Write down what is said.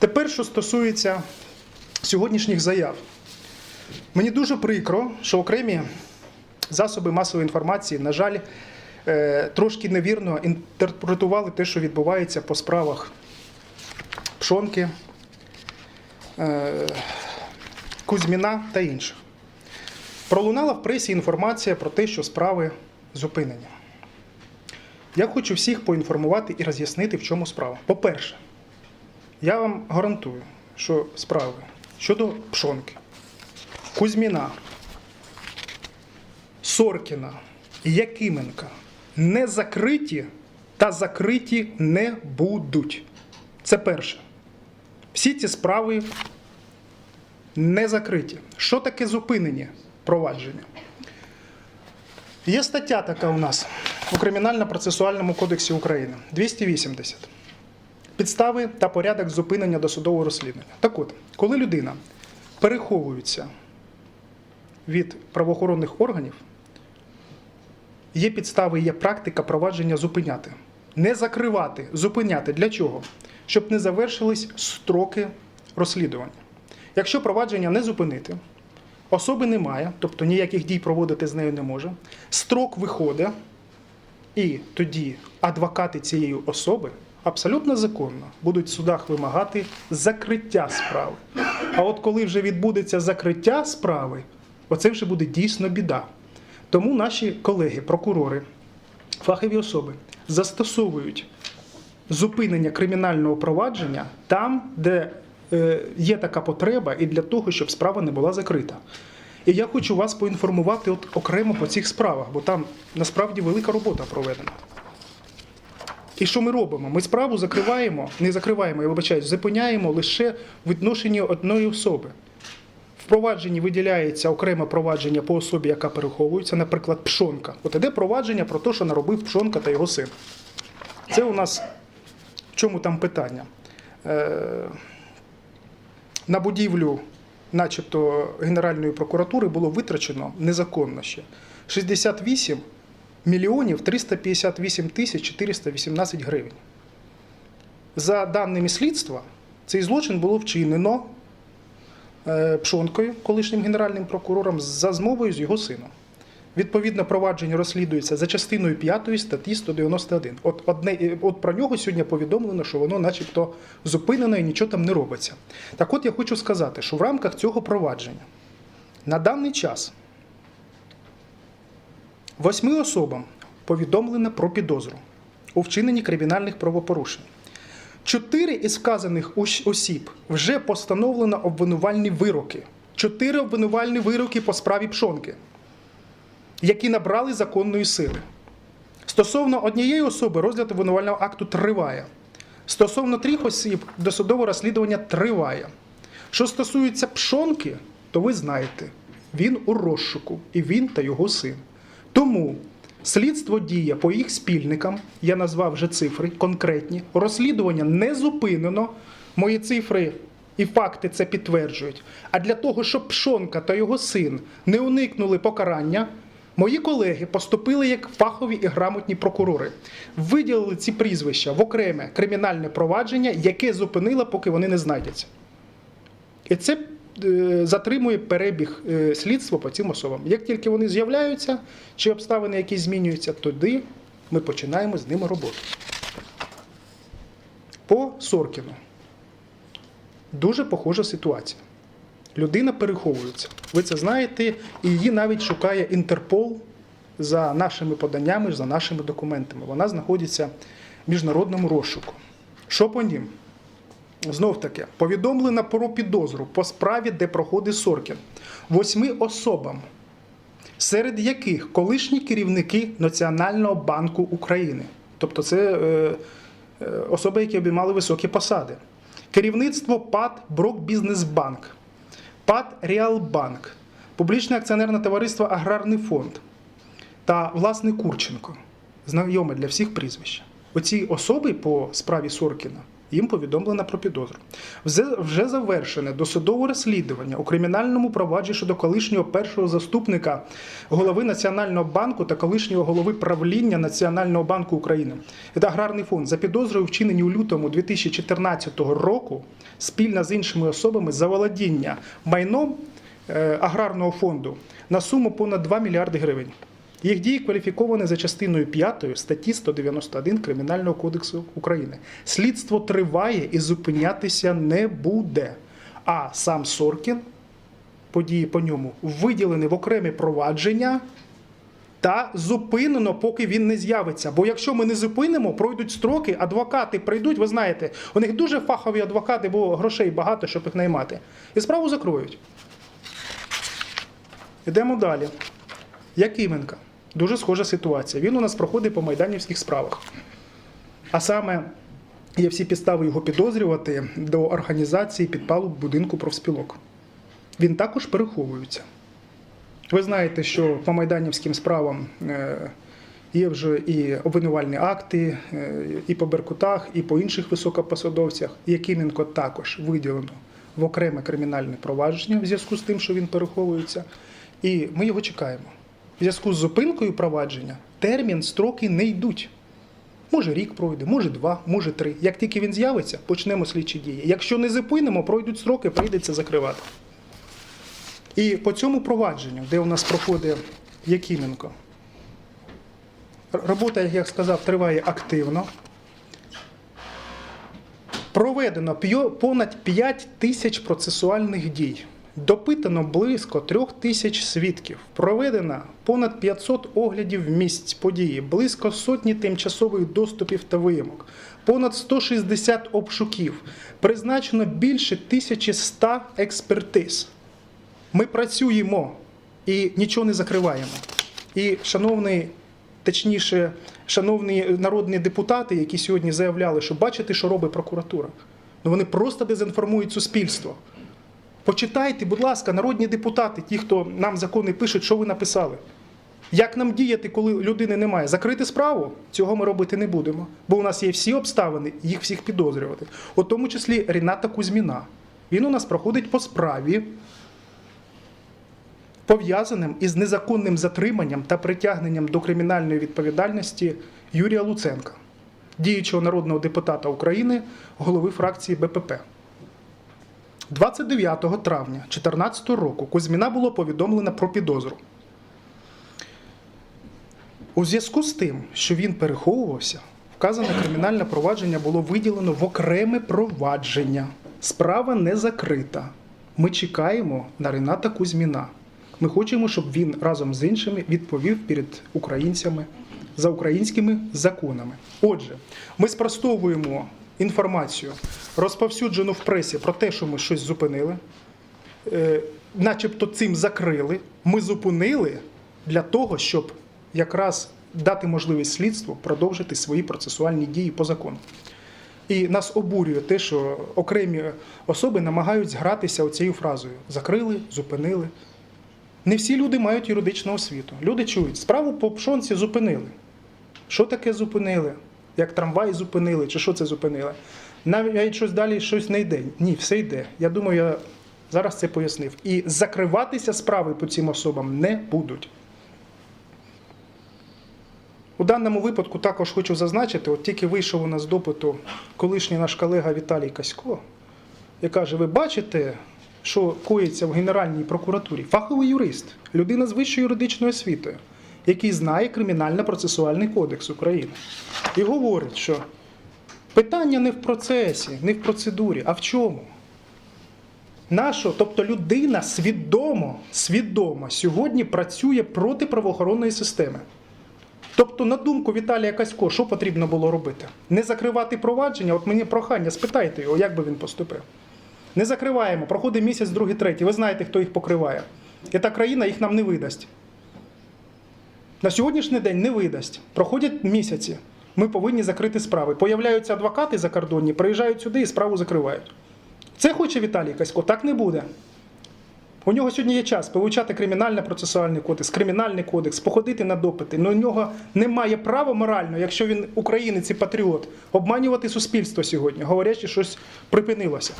Тепер, що стосується сьогоднішніх заяв, мені дуже прикро, що окремі засоби масової інформації, на жаль, е, трошки невірно інтерпретували те, що відбувається по справах Пшонки, е, Кузьміна та інших. Пролунала в пресі інформація про те, що справи зупинені. Я хочу всіх поінформувати і роз'яснити, в чому справа. По-перше, я вам гарантую, що справи щодо Пшонки, Кузьміна, Соркіна Якименка не закриті та закриті не будуть. Це перше. Всі ці справи не закриті. Що таке зупинені провадження? Є стаття така у нас у Кримінально-процесуальному кодексі України 280. Підстави та порядок зупинення досудового розслідування. Так от, коли людина переховується від правоохоронних органів, є підстави, є практика провадження зупиняти. Не закривати, зупиняти. Для чого? Щоб не завершились строки розслідування. Якщо провадження не зупинити, особи немає, тобто ніяких дій проводити з нею не може, строк виходить, і тоді адвокати цієї особи абсолютно законно будуть в судах вимагати закриття справи. А от коли вже відбудеться закриття справи, оце вже буде дійсно біда. Тому наші колеги, прокурори, фахові особи застосовують зупинення кримінального провадження там, де е, є така потреба, і для того, щоб справа не була закрита. І я хочу вас поінформувати от окремо по цих справах, бо там насправді велика робота проведена. І що ми робимо? Ми справу закриваємо, не закриваємо, я вибачаюсь, зупиняємо лише в відношенні одної особи. В провадженні виділяється окреме провадження по особі, яка переховується, наприклад, пшонка. От іде провадження про те, що наробив пшонка та його син. Це у нас в чому там питання? Е, на будівлю, начебто, Генеральної прокуратури було витрачено незаконно ще 68 мільйонів 358 тисяч 418 гривень. За даними слідства, цей злочин було вчинено е, Пшонкою, колишнім генеральним прокурором, за змовою з його сином. Відповідно, провадження розслідується за частиною 5 статті 191. От, одне, е, от про нього сьогодні повідомлено, що воно начебто зупинено і нічого там не робиться. Так от я хочу сказати, що в рамках цього провадження на даний час восьми особам повідомлено про підозру у вчиненні кримінальних правопорушень. Чотири із вказаних осіб вже постановлено обвинувальні вироки. Чотири обвинувальні вироки по справі Пшонки які набрали законної сили. Стосовно однієї особи розгляд обвинувального акту триває. Стосовно трьох осіб досудове розслідування триває. Що стосується пшонки, то ви знаєте, він у розшуку, і він та його син. Тому слідство діє по їх спільникам, я назвав вже цифри конкретні. Розслідування не зупинено. Мої цифри і факти це підтверджують. А для того, щоб Пшонка та його син не уникнули покарання, мої колеги поступили як фахові і грамотні прокурори. Виділили ці прізвища в окреме кримінальне провадження, яке зупинило, поки вони не знайдяться. І це затримує перебіг е, слідства по цим особам. Як тільки вони з'являються, чи обставини якісь змінюються, тоді ми починаємо з ними роботу. По Соркіну. Дуже похожа ситуація. Людина переховується. Ви це знаєте, і її навіть шукає Інтерпол за нашими поданнями, за нашими документами. Вона знаходиться в міжнародному розшуку. Що по ним? Знов таки, повідомлено про підозру по справі, де проходить Соркін, восьми особам, серед яких колишні керівники Національного банку України. Тобто це е, е, особи, які обіймали високі посади. Керівництво ПАД Брокбізнесбанк, ПАД Ріалбанк, Публічне акціонерне товариство Аграрний фонд та власне Курченко. Знайоме для всіх прізвища. Оці особи по справі Соркіна Їм повідомлено про підозру. Вже, завершене досудове розслідування у кримінальному провадженні щодо колишнього першого заступника голови Національного банку та колишнього голови правління Національного банку України. Це аграрний фонд за підозрою вчинені у лютому 2014 року спільно з іншими особами заволодіння майном е, аграрного фонду на суму понад 2 мільярди гривень. Їх дії кваліфіковані за частиною 5 статті 191 Кримінального кодексу України. Слідство триває і зупинятися не буде. А сам Соркін, події по ньому, виділені в окремі провадження та зупинено, поки він не з'явиться. Бо якщо ми не зупинимо, пройдуть строки, адвокати прийдуть. Ви знаєте, у них дуже фахові адвокати, бо грошей багато, щоб їх наймати. І справу закроють. Йдемо далі. Якименка. Дуже схожа ситуація. Він у нас проходить по майданівських справах. А саме є всі підстави його підозрювати до організації підпалу будинку профспілок. Він також переховується. Ви знаєте, що по майданівським справам е, є вже і обвинувальні акти, е, і по Беркутах, і по інших високопосадовцях. Якименко також виділено в окреме кримінальне провадження в зв'язку з тим, що він переховується. І ми його чекаємо. В зв'язку з зупинкою провадження термін, строки не йдуть. Може рік пройде, може два, може три. Як тільки він з'явиться, почнемо слідчі дії. Якщо не зупинимо, пройдуть строки, прийдеться закривати. І по цьому провадженню, де у нас проходить Якименко, робота, як я сказав, триває активно. Проведено понад 5 тисяч процесуальних дій. Допитано близько трьох тисяч свідків. Проведено понад 500 оглядів місць події, близько сотні тимчасових доступів та виїмок, понад 160 обшуків. Призначено більше 1100 експертиз. Ми працюємо і нічого не закриваємо. І, шановний, точніше, шановні народні депутати, які сьогодні заявляли, що бачите, що робить прокуратура, ну вони просто дезінформують суспільство. Почитайте, будь ласка, народні депутати, ті, хто нам закони пишуть, що ви написали. Як нам діяти, коли людини немає? Закрити справу? Цього ми робити не будемо. Бо у нас є всі обставини, їх всіх підозрювати. У тому числі Ріната Кузьміна. Він у нас проходить по справі, пов'язаним із незаконним затриманням та притягненням до кримінальної відповідальності Юрія Луценка, діючого народного депутата України, голови фракції БПП. 29 травня 2014 року Кузьміна було повідомлено про підозру. У зв'язку з тим, що він переховувався, вказане кримінальне провадження було виділено в окреме провадження. Справа не закрита. Ми чекаємо на Рената Кузьміна. Ми хочемо, щоб він разом з іншими відповів перед українцями за українськими законами. Отже, ми спростовуємо інформацію, розповсюджену в пресі про те, що ми щось зупинили, е, начебто цим закрили. Ми зупинили для того, щоб якраз дати можливість слідству продовжити свої процесуальні дії по закону. І нас обурює те, що окремі особи намагаються гратися оцією фразою: закрили, зупинили. Не всі люди мають юридичну освіту. Люди чують, справу по пшонці зупинили. Що таке зупинили? Як трамвай зупинили, чи що це зупинили? Навіть щось далі щось не йде. Ні, все йде. Я думаю, я зараз це пояснив. І закриватися справи по цим особам не будуть. У даному випадку також хочу зазначити: от тільки вийшов у нас допиту колишній наш колега Віталій Касько, і каже: ви бачите, що коїться в Генеральній прокуратурі? Фаховий юрист, людина з вищою юридичною освітою, який знає Кримінально-процесуальний кодекс України. І говорить, що питання не в процесі, не в процедурі, а в чому? Нащо? Тобто людина свідомо, свідомо сьогодні працює проти правоохоронної системи. Тобто, на думку Віталія Касько, що потрібно було робити? Не закривати провадження, от мені прохання, спитайте його, як би він поступив. Не закриваємо, проходить місяць, другий, третій. Ви знаєте, хто їх покриває. І та країна їх нам не видасть. На сьогоднішній день не видасть. Проходять місяці. Ми повинні закрити справи. Появляються адвокати закордонні, приїжджають сюди і справу закривають. Це хоче Віталій Касько, так не буде. У нього сьогодні є час повивчати кримінальний процесуальний кодекс, кримінальний кодекс, походити на допити. Ну у нього немає права морально, якщо він українець і патріот, обманювати суспільство сьогодні, говорячи, що щось припинилося.